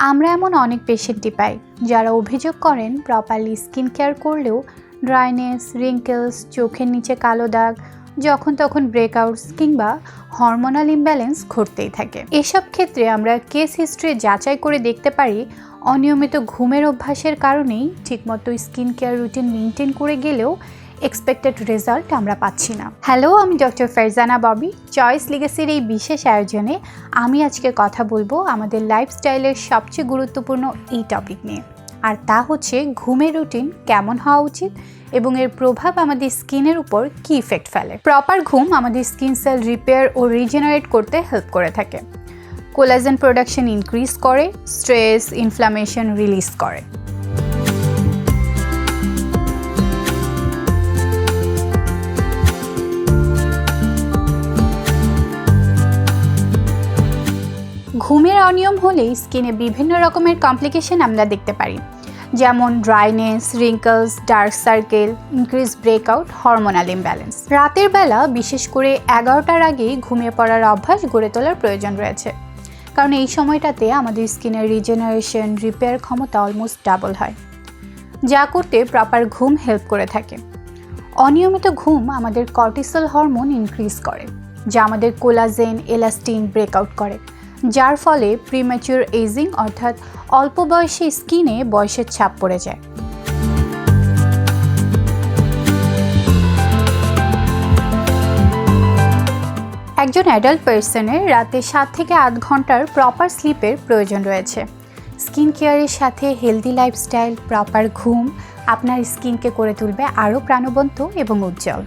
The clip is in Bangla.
আমরা এমন অনেক পেশেন্টই পাই, যারা অভিযোগ করেন প্রপারলি স্কিন কেয়ার করলেও ড্রাইনেস রিঙ্কেলস চোখের নিচে কালো দাগ, যখন তখন ব্রেকআউটস কিংবা হরমোনাল ইমব্যালেন্স ঘটতেই থাকে। এসব ক্ষেত্রে আমরা কেস হিস্ট্রি যাচাই করে দেখতে পারি, অনিয়মিত ঘুমের অভ্যাসের কারণেই ঠিকমতো স্কিন কেয়ার রুটিন মেনটেন করে গেলেও এক্সপেক্টেড রেজাল্ট আমরা পাচ্ছি না। হ্যালো আমি ডক্টর ফেরজানা ববি চয়েস লিগেসির এই বিশেষ আয়োজনে আমি আজকে কথা বলব আমাদের লাইফস্টাইলের সবচেয়ে গুরুত্বপূর্ণ এই টপিক নিয়ে। আর তা হচ্ছে ঘুমের রুটিন কেমন হওয়া উচিত এবং এর প্রভাব আমাদের স্কিনের উপর কী ইফেক্ট ফেলে। প্রপার ঘুম আমাদের স্কিন সেল রিপেয়ার ও রিজেনারেট করতে হেল্প করে থাকে। কোলাজেন প্রোডাকশন ইনক্রিজ করে স্ট্রেস ইনফ্লামেশন রিলিজ করে। ঘুমের অনিয়ম হলেই স্কিনে বিভিন্ন রকমের কমপ্লিকেশন আমরা দেখতে পারি। যেমন dryness, wrinkles, dark circle, increase breakout, hormonal imbalance. রাতের বেলা, বিশেষ করে এগারোটার আগেই ঘুমিয়ে পড়ার অভ্যাস গড়ে তোলার প্রয়োজন রয়েছে। কারণ এই সময়টাতে আমাদের স্কিনের রিজেনারেশন, রিপেয়ার ক্ষমতা অলমোস্ট ডাবল হয়। যা করতে প্রপার ঘুম হেল্প করে থাকে। অনিয়মিত ঘুম আমাদের কর্টিসল হরমোন ইনক্রিজ করে, যা আমাদের কোলাজেন এলাস্টিন ব্রেকআউট করে। যার ফলে প্রিম্যাচিউর এজিং অর্থাৎ অল্প বয়সে স্কিনে বয়সের ছাপ পড়ে যায়। একজন অ্যাডাল্ট পার্সনের রাতে সাত থেকে আট ঘণ্টার প্রপার স্লিপের প্রয়োজন রয়েছে। স্কিন কেয়ারের সাথে হেলদি লাইফস্টাইল প্রপার ঘুম, আপনার স্কিনকে করে তুলবে আরও প্রাণবন্ত এবং উজ্জ্বল।